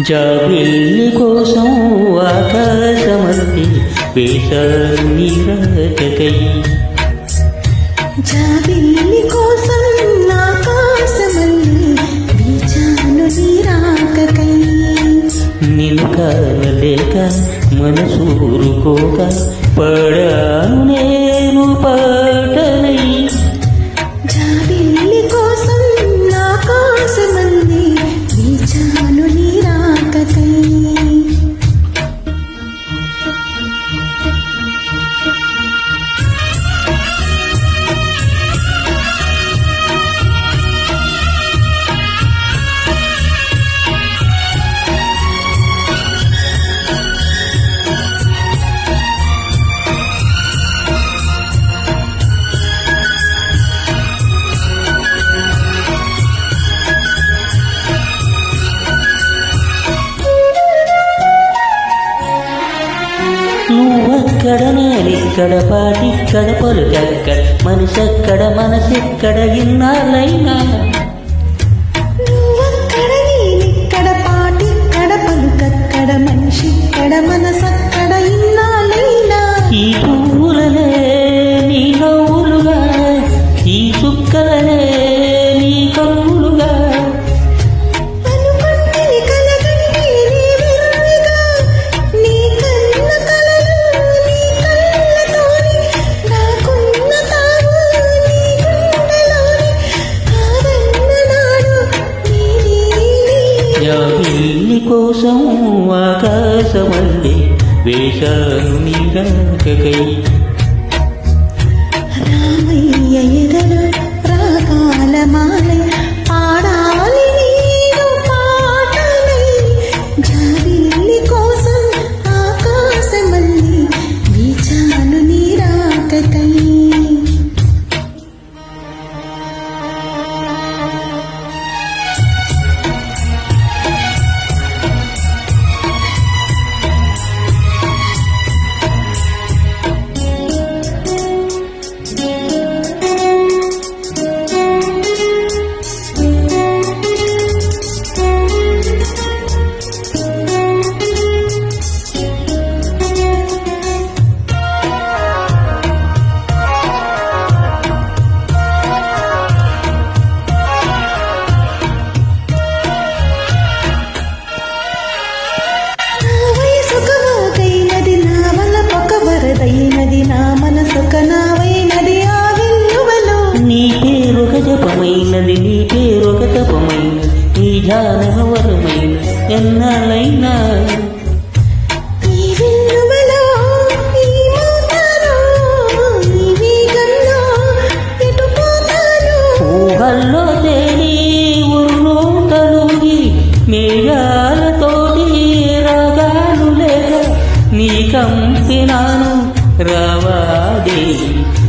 జాబిల్లి కోసం ఆకాశమంది వేశాను నీరాకై జాబిల్లి కోసం ఇక్కడ పాటిక్కడ పొలుగక్కడ మనిషక్కడ మనసెక్కడ ఇన్నాళ్ళైనా. జాబిల్లి కోసం ఆకాశమల్లి వేశాను నీరాకై నీ పేరొక తపమైనది నీ ఊహల్లో తేలి ఊరు తలుగి మేఘాలతోటి రాగాలు లేక నీ కంపినాను రావాదే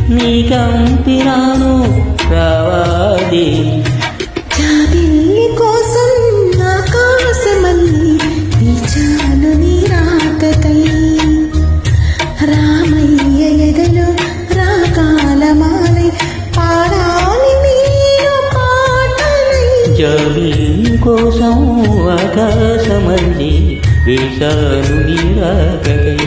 నీ కంపినాను రావాదే జాబిల్లి కోసం ఆకాశమల్లి నీరాకకై రామయ్య ఎదలో రాగాల మాలై పాడాలి మీరు పాటలై. జలి కోసం ఆకాశమల్లి వేశాను నీరాకై